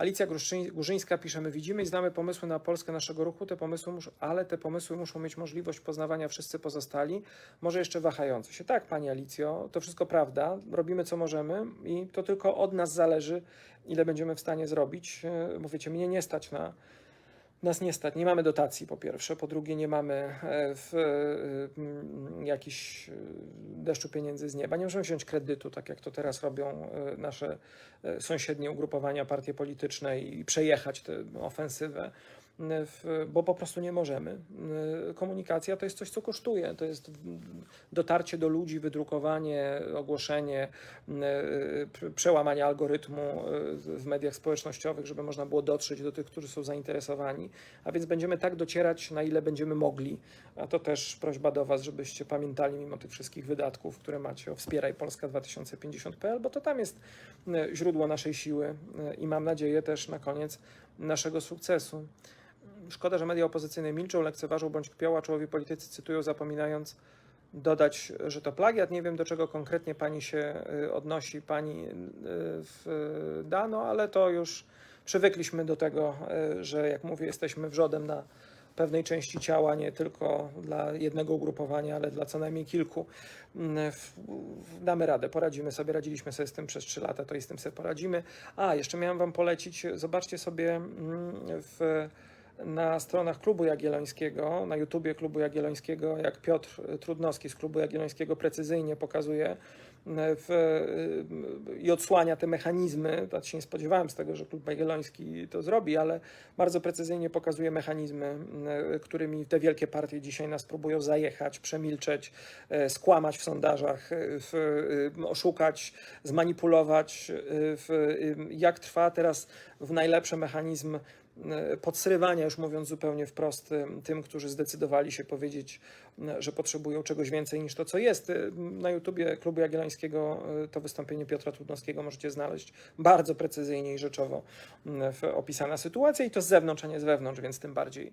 Alicja Górzyńska pisze, my widzimy i znamy pomysły na Polskę naszego ruchu, te pomysły ale te pomysły muszą mieć możliwość poznawania. Wszyscy pozostali, może jeszcze wahający się. Tak, Pani Alicjo, to wszystko prawda, robimy co możemy i to tylko od nas zależy, ile będziemy w stanie zrobić. E, Mówicie, mnie nie stać na nas nie stać, nie mamy dotacji po pierwsze, po drugie nie mamy e, w, e, jakichś deszczu pieniędzy z nieba, nie możemy wziąć kredytu, tak jak to teraz robią e, nasze e, sąsiednie ugrupowania, partie polityczne i przejechać tę ofensywę, bo po prostu nie możemy. E, Komunikacja to jest coś, co kosztuje, to jest dotarcie do ludzi, wydrukowanie, ogłoszenie, e, p- przełamanie algorytmu w mediach społecznościowych, żeby można było dotrzeć do tych, którzy są zainteresowani. A więc będziemy tak docierać, na ile będziemy mogli. A to też prośba do Was, żebyście pamiętali mimo tych wszystkich wydatków, które macie o Wspieraj Polska 2050.pl, bo to tam jest źródło naszej siły i mam nadzieję też na koniec naszego sukcesu. Szkoda, że media opozycyjne milczą, lekceważą bądź kpią, a czołowi politycy cytują, zapominając dodać, że to plagiat. Nie wiem, do czego konkretnie pani się y, odnosi, pani y, w, dano, ale to już przywykliśmy do tego, y, że jak mówię, jesteśmy wrzodem na pewnej części ciała, nie tylko dla jednego ugrupowania, ale dla co najmniej kilku. Mm, Damy radę, poradzimy sobie, radziliśmy sobie z tym przez trzy lata, to i z tym sobie poradzimy. A, jeszcze miałem wam polecić, zobaczcie sobie mm, w na stronach Klubu Jagiellońskiego, na YouTubie Klubu Jagiellońskiego, jak Piotr Trudnowski z Klubu Jagiellońskiego precyzyjnie pokazuje w, i odsłania te mechanizmy. Tak się nie spodziewałem z tego, że Klub Jagielloński to zrobi, ale bardzo precyzyjnie pokazuje mechanizmy, którymi te wielkie partie dzisiaj nas próbują zajechać, przemilczeć, e, skłamać w sondażach, e, w, oszukać, zmanipulować. e, W, jak trwa teraz w najlepszy mechanizm podsrywania, już mówiąc zupełnie wprost, e, tym, którzy zdecydowali się powiedzieć, e, że potrzebują czegoś więcej niż to, co jest. E, Na YouTubie Klubu Jagiellońskiego to wystąpienie Piotra Trudnowskiego możecie znaleźć bardzo precyzyjnie i rzeczowo opisana sytuacja i to z zewnątrz, a nie z wewnątrz, więc tym bardziej